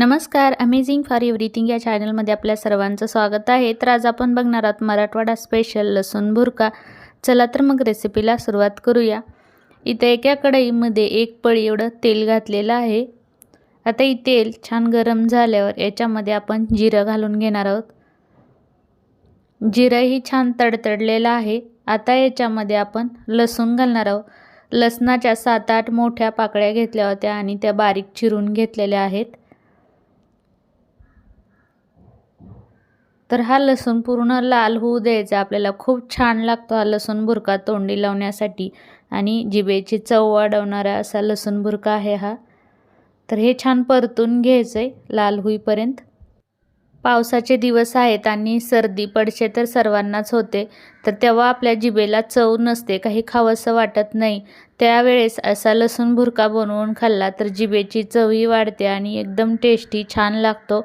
नमस्कार amazing for everything या चॅनलमध्ये आपल्या सर्वांचं स्वागत आहे. तर आज आपण बघणार आहोत मराठवाडा स्पेशल लसूण भुरका चला तर मग रेसिपीला सुरुवात करूया. इथे एका कढईमध्ये एक पळी एवढं तेल घातलेलं आहे. आता ही तेल छान गरम झाल्यावर याच्यामध्ये आपण जिरं घालून घेणार आहोत. जिरंही छान तडतडलेलं आहे. आता याच्यामध्ये आपण लसूण घालणार आहोत. लसणाच्या सात आठ मोठ्या पाकळ्या घेतल्या होत्या आणि त्या बारीक चिरून घेतलेल्या आहेत. तर हा लसूण पूर्ण लाल होऊ द्यायचा. आपल्याला खूप छान लागतो हा लसूण भुरका तोंडी लावण्यासाठी. आणि जिबेची चव वाढवणारा असा लसूण भुरका आहे हा. तर हे छान परतून घ्यायचं आहे लाल होईपर्यंत. पावसाचे दिवस आहेत आणि सर्दी पडशे तर सर्वांनाच होते. तर तेव्हा आपल्या जिबेला चव नसते काही खावंसं वाटत नाही. त्यावेळेस असा लसूण भुरका बनवून खाल्ला तर जिबेची चवही वाढते आणि एकदम टेस्टी छान लागतो.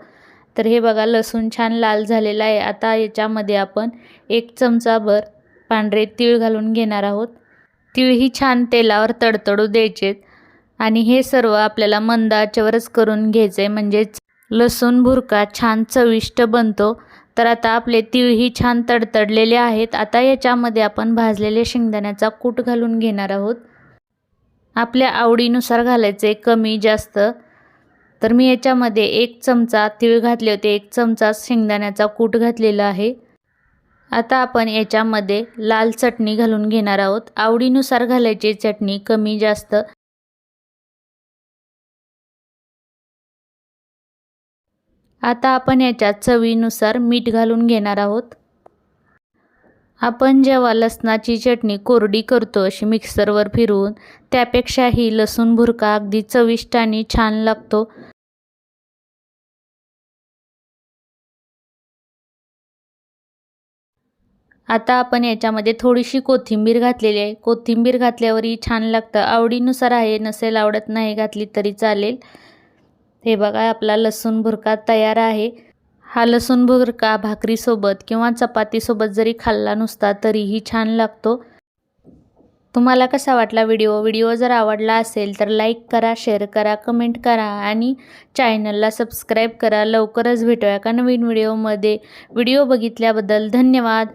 तर हे बघा लसूण छान लाल झालेला आहे. आता याच्यामध्ये आपण एक चमचाभर पांढरे तीळ घालून घेणार आहोत. तीळही छान तेलावर तडतडू द्यायचेत. आणि हे सर्व आपल्याला मंद आचेवरच करून घ्यायचं आहे म्हणजेच लसूण भुरका छान चविष्ट बनतो. तर आता आपले तीळही छान तडतडलेले आहेत. आता याच्यामध्ये आपण भाजलेले शेंगदाण्याचा कूट घालून घेणार आहोत. आपल्या आवडीनुसार घालायचे कमी जास्त. तर मी याच्यामध्ये एक चमचा तीळ घातले होते एक चमचा शेंगदाण्याचा कूट घातलेला आहे. आता आपण याच्यामध्ये लाल चटणी घालून घेणार आहोत. आवडीनुसार घालायची चटणी कमी जास्त. आता आपण याच्यात चवीनुसार मीठ घालून घेणार आहोत. आपण जेव्हा लसणाची चटणी कोरडी करतो अशी मिक्सरवर फिरवून त्यापेक्षाही लसूण भुरका अगदी चविष्ट आणि छान लागतो. आता आपण याच्यामध्ये थोडीशी कोथिंबीर घातलेली आहे. कोथिंबीर घातल्यावरही छान लागतं. आवडीनुसार आहे नसेल आवडत नाही घातली तरी चालेल. हे बघा आपला लसूण भुरका तयार आहे. हा लसूण भुरका भाकरीसोबत किंवा चपातीसोबत जरी खाल्ला नुसता तरीही छान लागतो. तुम्हाला कसा वाटला व्हिडिओ? व्हिडिओ जर आवडला असेल तर लाईक करा शेअर करा कमेंट करा आणि चॅनलला सबस्क्राईब करा. लवकरच भेटूया का नवीन व्हिडिओमध्ये. व्हिडिओ बघितल्याबद्दल धन्यवाद.